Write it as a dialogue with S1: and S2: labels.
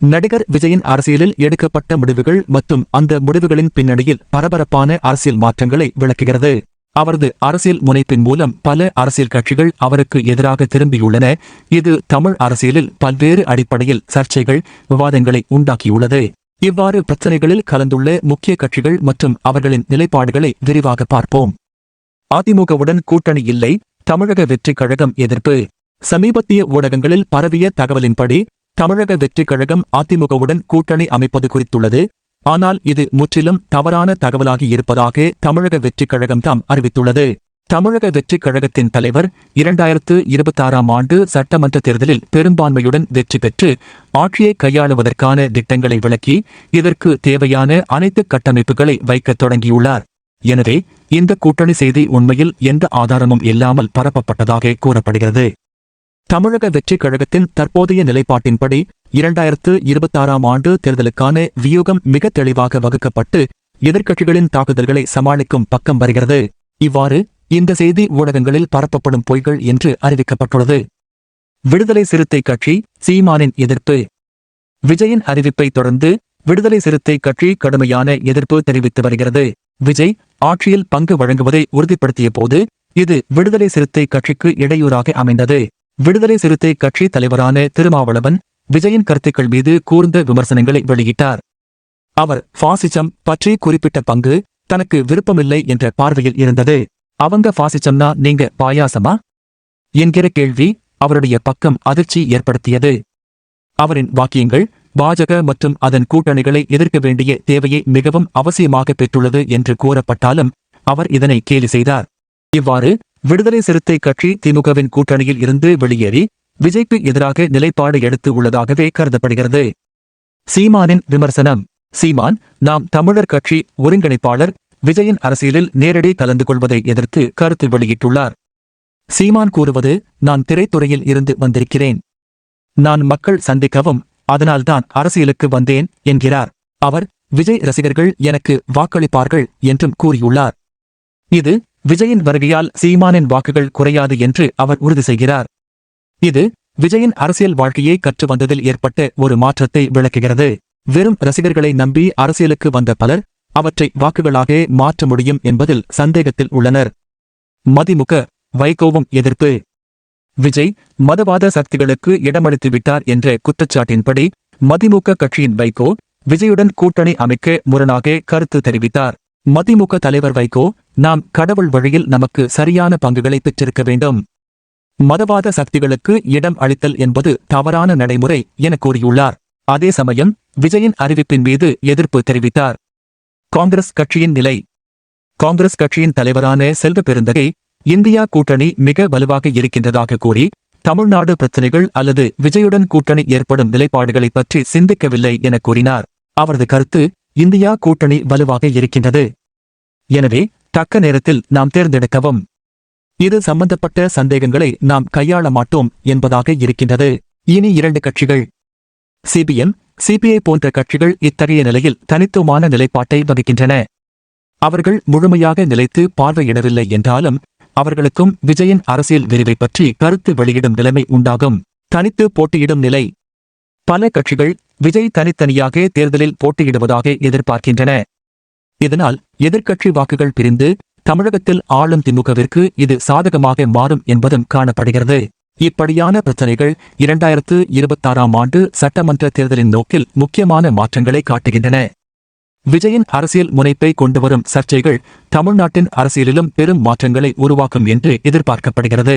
S1: நடிகர் விஜயின் அரசியலில் எடுக்கப்பட்ட முடிவுகள் மற்றும் அந்த முடிவுகளின் பின்னணியில் பரபரப்பான அரசியல் மாற்றங்களை விளக்குகிறது. அவரது அரசியல் முனைப்பின் மூலம் பல அரசியல் கட்சிகள் அவருக்கு எதிராக திரும்பியுள்ளன. இது தமிழ் அரசியலில் பல்வேறு அடிப்படையில் சர்ச்சைகள் விவாதங்களை உண்டாக்கியுள்ளது. இவ்வாறு பிரச்சனைகளில் கலந்துள்ள முக்கிய கட்சிகள் மற்றும் அவர்களின் நிலைப்பாடுகளை விரிவாக பார்ப்போம். அதிமுகவுடன் கூட்டணி இல்லை தமிழக வெற்றிக் கழகம் எதிர்ப்பு. சமீபத்திய ஊடகங்களில் பரவிய தகவலின்படி தமிழக வெற்றிக் கழகம் அதிமுகவுடன் கூட்டணி அமைப்பது குறித்துள்ளது. ஆனால் இது முற்றிலும் தவறான தகவலாகி இருப்பதாக தமிழக வெற்றிக் கழகம் தாம் அறிவித்துள்ளது. தமிழக வெற்றிக் கழகத்தின் தலைவர் இரண்டாயிரத்து இருபத்தாறாம் ஆண்டு சட்டமன்ற தேர்தலில் பெரும்பான்மையுடன் வெற்றி பெற்று ஆட்சியை கையாளுவதற்கான திட்டங்களை விளக்கி இதற்கு தேவையான அனைத்து கட்டமைப்புகளை வைக்கத் தொடங்கியுள்ளார். எனவே இந்த கூட்டணி செய்தி உண்மையில் எந்த ஆதாரமும் இல்லாமல் பரப்பப்பட்டதாக கூறப்படுகிறது. தமிழக வெற்றிக் கழகத்தின் தற்போதைய நிலைப்பாட்டின்படி இரண்டாயிரத்து இருபத்தாறாம் ஆண்டு தேர்தலுக்கான வியூகம் மிக தெளிவாக வகுக்கப்பட்டு எதிர்க்கட்சிகளின் தாக்குதல்களை சமாளிக்கும் பக்கம் வருகிறது. இவ்வாறு இந்த செய்தி ஊடகங்களில் பரப்பப்படும் பொய்கள் என்று அறிவிக்கப்பட்டுள்ளது. விடுதலை சிறுத்தை கட்சி சீமானின் எதிர்ப்பு. விஜயின் அறிவிப்பை தொடர்ந்து விடுதலை சிறுத்தை கட்சி கடுமையான எதிர்ப்பு தெரிவித்து வருகிறது. விஜய் ஆட்சியில் பங்கு வழங்குவதை உறுதிப்படுத்திய போது இது விடுதலை சிறுத்தை கட்சிக்கு இடையூறாக அமைந்தது. விடுதலை சிறுத்தை கட்சி தலைவரான திருமாவளவன் விஜயின் கருத்துக்கள் மீது கூர்ந்த விமர்சனங்களை வெளியிட்டார். அவர் பாசிசம் பற்றி குறிப்பிட்ட பங்கு தனக்கு விருப்பமில்லை என்ற பார்வையில் இருந்தது. அவங்க பாசிசம்னா நீங்க பாயாசமா? என்கிற கேள்வி அவருடைய பக்கம் அதிர்ச்சி ஏற்படுத்தியது. அவரின் வாக்கியங்கள் பாஜக மற்றும் அதன் கூட்டணிகளை எதிர்க்க வேண்டிய தேவையை மிகவும் அவசியமாக பெற்றுள்ளது என்று கூறப்பட்டாலும் அவர் இதனை கேலி செய்தார். இவ்வாறு விடுதலை சிறுத்தை கட்சி திமுகவின் கூட்டணியில் இருந்து வெளியேறி விஜய்க்கு எதிராக நிலைப்பாடு எடுத்து உள்ளதாகவே கருதப்படுகிறது. சீமானின் விமர்சனம். சீமான் நாம் தமிழர் கட்சி ஒருங்கிணைப்பாளர் விஜயின் அரசியலில் நேரடி கலந்து கொள்வதை எதிர்த்து கருத்து வெளியிட்டுள்ளார். சீமான் கூறுவது நான் திரைத்துறையில் இருந்து வந்திருக்கிறேன். நான் மக்கள் சந்திக்கவும் அதனால்தான் அரசியலுக்கு வந்தேன் என்கிறார். அவர் விஜய் ரசிகர்கள் எனக்கு வாக்களிப்பார்கள் என்றும் கூறியுள்ளார். இது விஜயின் வருகையால் சீமானின் வாக்குகள் குறையாது என்று அவர் உறுதி செய்கிறார். இது விஜயின் அரசியல் வாழ்க்கையை கற்று வந்ததில் ஏற்பட்ட ஒரு மாற்றத்தை விளக்குகிறது. வெறும் ரசிகர்களை நம்பி அரசியலுக்கு வந்த பலர் அவற்றை வாக்குகளாக மாற்ற முடியும் என்பதில் சந்தேகத்தில் உள்ளனர். மதிமுக வைகோவும் எதிர்ப்பு. விஜய் மதவாத சக்திகளுக்கு இடமளித்து விட்டார் என்ற குற்றச்சாட்டின்படி மதிமுக கட்சியின் வைகோ விஜயுடன் கூட்டணி அமைக்க முரணாக கருத்து தெரிவித்தார். மதிமுக தலைவர் வைகோ நாம் கடவுள் வழியில் நமக்கு சரியான பங்குகளை பெற்றிருக்க வேண்டும். மதவாத சக்திகளுக்கு இடம் அளித்தல் என்பது தவறான நடைமுறை என கூறியுள்ளார். அதே சமயம் விஜயின் அறிவிப்பின் மீது எதிர்ப்பு தெரிவித்தார். காங்கிரஸ் கட்சியின் நிலை. காங்கிரஸ் கட்சியின் தலைவரான செல்வ பெருந்தகை இந்தியா கூட்டணி மிக வலுவாக இருக்கின்றதாக கூறி தமிழ்நாடு பிரச்சினைகள் அல்லது விஜயுடன் கூட்டணி ஏற்படும் நிலைப்பாடுகளை பற்றி சிந்திக்கவில்லை என கூறினார். அவரது கருத்து இந்தியா கூட்டணி வலுவாக இருக்கின்றது. எனவே தக்க நேரத்தில் நாம் தேர்ந்தெடுக்கவும். இது சம்பந்தப்பட்ட சந்தேகங்களை நாம் கையாள மாட்டோம் என்பதாக இருக்கின்றது. இனி இரண்டு கட்சிகள். சிபிஎம் சிபிஐ போன்ற கட்சிகள் இத்தகைய நிலையில் தனித்துவமான நிலைப்பாட்டை வகிக்கின்றன. அவர்கள் முழுமையாக நிலைத்து பார்வையிடவில்லை என்றாலும் அவர்களுக்கும் விஜயின் அரசியல் விரிவை பற்றி கருத்து வெளியிடும் நிலைமை உண்டாகும். தனித்து போட்டியிடும் நிலை. பல கட்சிகள் விஜய் தனித்தனியாக தேர்தலில் போட்டியிடுவதாக எதிர்பார்க்கின்றன. இதனால் எதிர்க்கட்சி வாக்குகள் பிரிந்து தமிழகத்தில் ஆளும் திமுகவிற்கு இது சாதகமாக மாறும் என்பதும் காணப்படுகிறது. இப்படியான பிரச்சனைகள் இரண்டாயிரத்து இருபத்தாறாம் ஆண்டு சட்டமன்ற தேர்தலின் நோக்கில் முக்கியமான மாற்றங்களை காட்டுகின்றன. விஜயின் அரசியல் முனைப்பை கொண்டுவரும் சர்ச்சைகள் தமிழ்நாட்டின் அரசியலிலும் பெரும் மாற்றங்களை உருவாக்கும் என்று எதிர்பார்க்கப்படுகிறது.